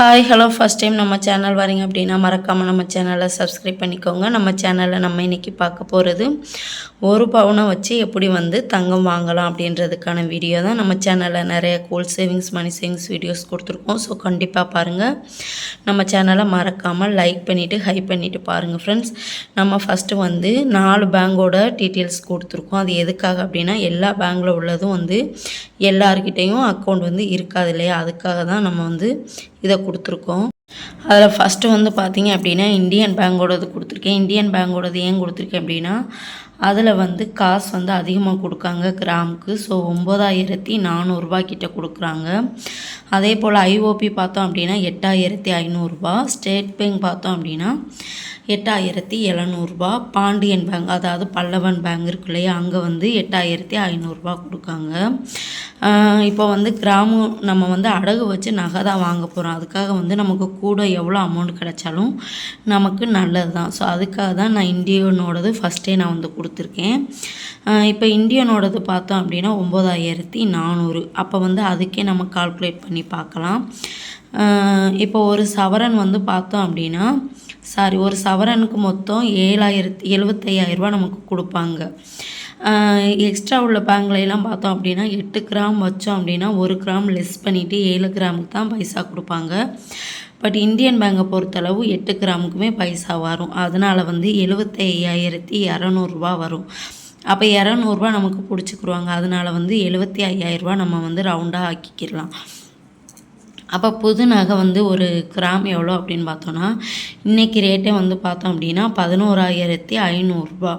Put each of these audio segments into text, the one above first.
Hi hello first time நம்ம channel வரீங்க அப்படின்னா மறக்காமல் நம்ம சேனலை சப்ஸ்கிரைப் பண்ணிக்கோங்க. நம்ம சேனலில் நம்ம இன்றைக்கி பார்க்க போகிறது ஒரு பவுனை வச்சு எப்படி வந்து தங்கம் வாங்கலாம் அப்படின்றதுக்கான வீடியோ தான் நம்ம சேனலில் நிறைய goal savings money savings videos கொடுத்துருக்கோம். ஸோ கண்டிப்பாக பாருங்கள் நம்ம சேனலை மறக்காமல் லைக் பண்ணிவிட்டு ஹை பண்ணிவிட்டு பாருங்கள் ஃப்ரெண்ட்ஸ் நம்ம ஃபஸ்ட்டு வந்து நாலு பேங்கோட டீட்டெயில்ஸ் கொடுத்துருக்கோம். அது எதுக்காக அப்படின்னா எல்லா பேங்கில் உள்ளதும் வந்து எல்லார்கிட்டேயும் அக்கௌண்ட் வந்து இருக்காது இல்லையா? அதுக்காக தான் நம்ம வந்து இதை கொடுத்துருக்கோம். அதில் ஃபஸ்ட்டு வந்து பார்த்தீங்க அப்படின்னா இந்தியன் பேங்கோடது கொடுத்துருக்கேன். இந்தியன் பேங்கோடது ஏன் கொடுத்துருக்கேன் அப்படின்னா அதில் வந்து காசு வந்து அதிகமாக கொடுக்காங்க கிராமுக்கு. ஸோ ஒம்பதாயிரத்தி நானூறுரூபா கிட்ட கொடுக்குறாங்க. அதே போல் ஐஓபி பார்த்தோம் அப்படின்னா எட்டாயிரத்தி ஐநூறுரூபா ஸ்டேட் பேங்க் பார்த்தோம் அப்படின்னா எட்டாயிரத்தி எழுநூறுபா பாண்டியன் பேங்க் அதாவது பல்லவன் பேங்க் இருக்கு இல்லையா? அங்கே வந்து எட்டாயிரத்தி ஐநூறுரூபா கொடுக்காங்க. இப்போ வந்து கிராமம் நம்ம வந்து அடகு வச்சு நகை தான் வாங்க போகிறோம் அதுக்காக வந்து நமக்கு கூட எவ்வளோ அமௌண்ட் கிடைச்சாலும் நமக்கு நல்லது தான் ஸோ அதுக்காக தான் நான் இந்தியனோடது ஃபஸ்ட்டே நான் வந்து கொடுத்தேன். கொடுத்துருக்கேன். இப்போ இந்தியனோடது பார்த்தோம் அப்படின்னா ஒம்பதாயிரத்தி நானூறு. அப்போ வந்து அதுக்கே நம்ம கால்குலேட் பண்ணி பார்க்கலாம். இப்போ ஒரு சவரன் வந்து பார்த்தோம் அப்படின்னா சாரி ஒரு சவரனுக்கு மொத்தம் ஏழாயிரத்தி எழுபத்தையாயிரரூபா நமக்கு கொடுப்பாங்க. எக்ஸ்ட்ரா உள்ள பேங்க்ல பார்த்தோம் அப்படின்னா எட்டு கிராம் வச்சோம் அப்படின்னா ஒரு கிராம் லெஸ் பண்ணிவிட்டு ஏழு கிராமுக்கு தான் பைசா கொடுப்பாங்க. பட் இந்தியன் பேங்கை பொறுத்தளவு எட்டு கிராமுக்குமே பைசா வரும். அதனால் வந்து எழுபத்தி ஐயாயிரத்தி இரநூறுபா வரும். அப்போ இரநூறுபா நமக்கு பிடிச்சிக்கிருவாங்க. அதனால வந்து எழுபத்தி ஐயாயிரரூபா நம்ம வந்து ரவுண்டாக ஆக்கிக்கிடலாம். அப்போ புது நகை வந்து ஒரு கிராம் எவ்வளோ அப்படின்னு பார்த்தோன்னா இன்றைக்கி ரேட்டே வந்து பார்த்தோம் அப்படின்னா பதினோராயிரத்தி ஐநூறுரூபா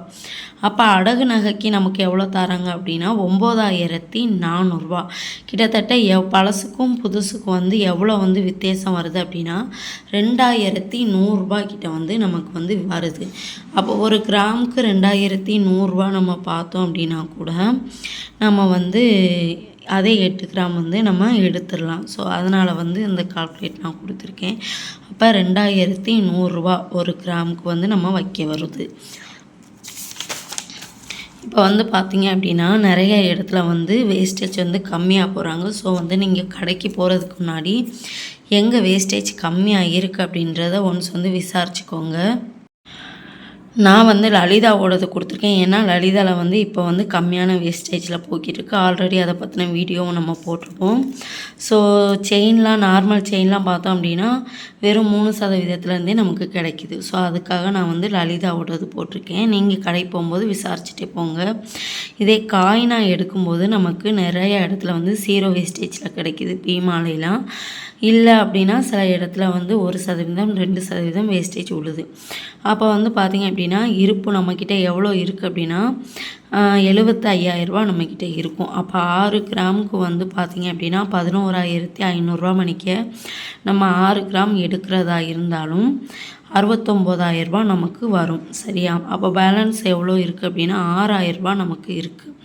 அப்போ அடகு நகைக்கு நமக்கு எவ்வளோ தராங்க அப்படின்னா ஒம்பதாயிரத்தி நானூறுரூவா கிட்டத்தட்ட எவ் பழசுக்கும் புதுசுக்கும் வந்து எவ்வளோ வந்து வித்தியாசம் வருது அப்படின்னா ரெண்டாயிரத்தி நூறுரூபா கிட்ட வந்து நமக்கு வந்து வருது. அப்போ ஒரு கிராமுக்கு ரெண்டாயிரத்தி நூறுரூவா நம்ம பார்த்தோம் அப்படின்னா கூட நம்ம வந்து அதே எட்டு கிராம் வந்து நம்ம எடுத்துடலாம். ஸோ அதனால் வந்து இந்த கால்குலேட் நான் கொடுத்துருக்கேன். அப்போ ரெண்டாயிரத்தி நூறுரூவா ஒரு கிராமுக்கு வந்து நம்ம வைக்க வருது. இப்போ வந்து பார்த்தீங்க அப்படின்னா நிறைய இடத்துல வந்து வேஸ்டேஜ் வந்து கம்மியாக போகிறாங்க ஸோ வந்து நீங்கள் கடைக்கு போகிறதுக்கு முன்னாடி எங்கே வேஸ்டேஜ் கம்மியாக இருக்குது அப்படின்றத ஒன்ஸ் வந்து விசாரிச்சுக்கோங்க. நான் வந்து லலிதாவோடது கொடுத்துருக்கேன். ஏன்னா லலிதாவில் வந்து இப்போ வந்து கம்மியான வேஸ்டேஜில் போய்கிட்டுருக்கு ஆல்ரெடி அதை பற்றின வீடியோவும் நம்ம போட்டிருப்போம். ஸோ செயின்லாம் நார்மல் செயின்லாம் பார்த்தோம் அப்படின்னா வெறும் மூணு சதவீதத்துலேருந்தே நமக்கு கிடைக்கிது. ஸோ அதுக்காக நான் வந்து லலிதாவோடது போட்டிருக்கேன். நீங்கள் கடை போகும்போது விசாரிச்சுட்டே போங்க. இதே காயினாக எடுக்கும்போது நமக்கு நிறைய இடத்துல வந்து ஜீரோ வேஸ்டேஜில் கிடைக்கிது. பீமாலைலாம். இல்லை அப்படின்னா சில இடத்துல வந்து ஒரு சதவீதம் ரெண்டு சதவீதம் வேஸ்டேஜ் உள்ளது. அப்போ வந்து பார்த்திங்க அப்படின்னா இருப்பு நம்மக்கிட்ட எவ்வளோ இருக்குது அப்படின்னா எழுபத்தி ஐயாயிரரூபா நம்மக்கிட்ட இருக்கும். அப்போ ஆறு கிராமுக்கு வந்து பார்த்திங்க அப்படின்னா பதினோராயிரத்தி ஐநூறுரூவா மணிக்க நம்ம ஆறு கிராம் எடுக்கிறதா இருந்தாலும் அறுபத்தொம்போதாயிரரூபா நமக்கு வரும். சரியா? அப்போ பேலன்ஸ் எவ்வளோ இருக்குது அப்படின்னா ஆறாயிரரூபா நமக்கு இருக்குது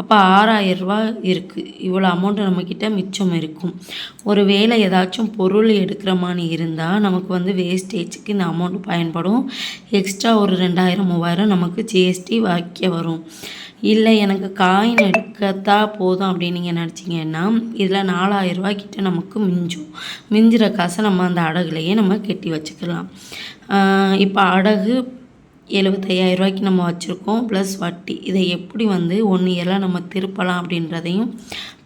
அப்போ ஆறாயிரரூபா இருக்குது இவ்வளோ அமௌண்ட்டு நம்மக்கிட்ட மிச்சம் இருக்கும். ஒரு வேலை ஏதாச்சும் பொருள் எடுக்கிற மாதிரி இருந்தால் நமக்கு வந்து வேஸ்டேஜுக்கு இந்த அமௌண்ட் பயன்படும். எக்ஸ்ட்ரா ஒரு ரெண்டாயிரம் மூவாயிரம் நமக்கு ஜிஎஸ்டி வைக்க வரும். இல்லை எனக்கு காயின் எடுக்கத்தா போதும் அப்படின்னு நீங்கள் நினச்சிங்கன்னா இதில் நாலாயிரரூபா கிட்ட நமக்கு மிஞ்சும். மிஞ்சிற காசை நம்ம அந்த அடகுலையே நம்ம கட்டி வச்சுக்கலாம். இப்போ அடகு எழுபத்தையாயிரரூவாய்க்கு நம்ம வச்சுருக்கோம் ப்ளஸ் வட்டி. இதை எப்படி வந்து ஒன் இயரில் நம்ம திருப்பலாம் அப்படின்றதையும்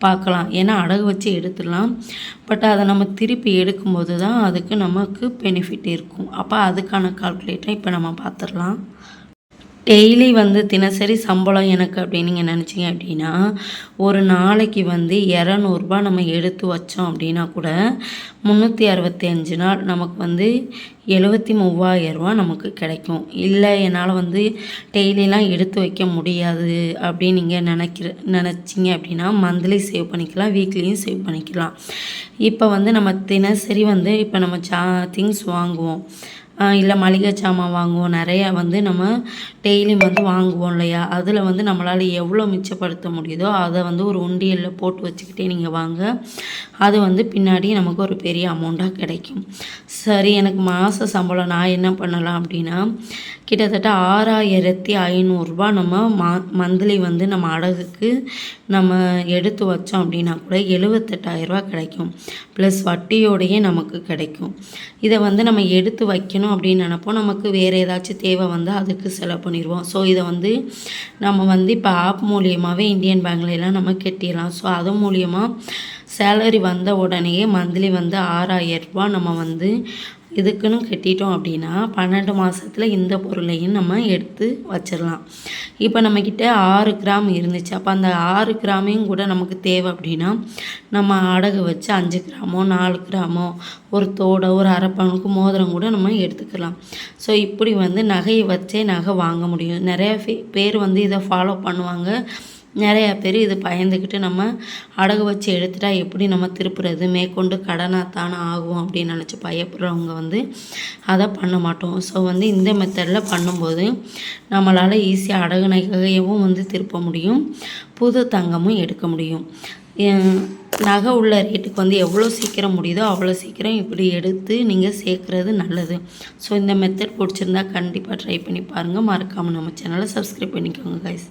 பார்க்கலாம். ஏன்னா அடகு வச்சு எடுத்துடலாம். பட் அதை நம்ம திருப்பி எடுக்கும்போது தான் அதுக்கு நமக்கு பெனிஃபிட் இருக்கும். அப்போ அதுக்கான கால்குலேட்டை இப்போ நம்ம பார்த்துடலாம். டெய்லி வந்து தினசரி சம்பளம் எனக்கு அப்படின்னு நீங்கள் நினச்சிங்க அப்படின்னா ஒரு நாளைக்கு வந்து இரநூறுபா நம்ம எடுத்து வச்சோம் அப்படின்னா கூட முந்நூற்றி அறுபத்தி அஞ்சு நாள் நமக்கு வந்து எழுபத்தி மூவாயிரரூவா நமக்கு கிடைக்கும். இல்லை என்னால் வந்து டெய்லிலாம் எடுத்து வைக்க முடியாது அப்படின்னு நீங்கள் நினைக்கிற நினச்சிங்க அப்படின்னா மந்த்லி சேவ் பண்ணிக்கலாம் வீக்லியும் சேவ் பண்ணிக்கலாம். இப்போ வந்து நம்ம தினசரி வந்து இப்போ நம்ம சா திங்ஸ் வாங்குவோம். இல்லை மளிகை சாமான் வாங்குவோம். நிறையா வந்து நம்ம டெய்லியும் வந்து வாங்குவோம் இல்லையா? அதில் வந்து நம்மளால் எவ்வளோ மிச்சப்படுத்த முடியுதோ அதை வந்து ஒரு உண்டியலில் போட்டு வச்சுக்கிட்டே நீங்கள் வாங்க. அது வந்து பின்னாடி நமக்கு ஒரு பெரிய அமௌண்ட்டாக கிடைக்கும். சரி எனக்கு மாத சம்பளம் நான் என்ன பண்ணலாம் அப்படின்னா கிட்டத்தட்ட ஆறாயிரத்தி ஐநூறுரூபா நம்ம மா மந்த்லி வந்து நம்ம அடகுக்கு நம்ம எடுத்து வச்சோம் அப்படின்னா கூட எழுபத்தெட்டாயிரரூபா கிடைக்கும். ப்ளஸ் வட்டியோடையே நமக்கு கிடைக்கும். இதை வந்து நம்ம எடுத்து வைக்கணும் அப்படின்னு நினப்போம். நமக்கு வேறு ஏதாச்சும் தேவை வந்து அதுக்கு செலவு பண்ணிடுவோம். ஸோ இதை வந்து நம்ம வந்து இப்போ ஆப் மூலியமாகவே இந்தியன் பேங்க்லாம் நம்ம கட்டிடலாம். ஸோ அது மூலியமாக சேலரி வந்த உடனேயே மந்த்லி வந்து ஆறாயிரரூபா நம்ம வந்து இதுக்குன்னு கட்டிட்டோம் அப்படின்னா பன்னெண்டு மாதத்தில் இந்த பொருளையும் நம்ம எடுத்து வச்சிடலாம் இப்போ நம்மக்கிட்ட ஆறு கிராம் இருந்துச்சு. அப்போ அந்த ஆறு கிராமையும் கூட நமக்கு தேவை அப்படின்னா நம்ம அடகு வச்சு அஞ்சு கிராமோ நாலு கிராமோ ஒரு தோடை ஒரு அரைப்பவனுக்கு மோதிரம் கூட நம்ம எடுத்துக்கலாம். ஸோ இப்படி வந்து நகையை வச்சே நகை வாங்க முடியும். நிறைய பேர் வந்து இதை ஃபாலோ பண்ணுவாங்க. நிறையா பேர் இது பயந்துக்கிட்டு நம்ம அடகு வச்சு எடுத்துட்டா எப்படி நம்ம திருப்புறது? மேற்கொண்டு கடனாக தானே ஆகும் அப்படின்னு நினச்சி பயப்படுறவங்க வந்து அதை பண்ண மாட்டோம். ஸோ வந்து இந்த மெத்தடில் பண்ணும்போது நம்மளால் ஈஸியாக அடகு நகையவும் வந்து திருப்ப முடியும். புது தங்கமும் எடுக்க முடியும். நகை உள்ள ரேட்டுக்கு வந்து எவ்வளோ சீக்கிரம் முடியுதோ அவ்வளோ சீக்கிரம் இப்படி எடுத்து நீங்கள் சேர்க்குறது நல்லது. ஸோ இந்த மெத்தட் பிடிச்சிருந்தா கண்டிப்பாக ட்ரை பண்ணி பாருங்கள் மறக்காமல் நம்ம சேனலை சப்ஸ்கிரைப் பண்ணிக்கோங்க கைஸ்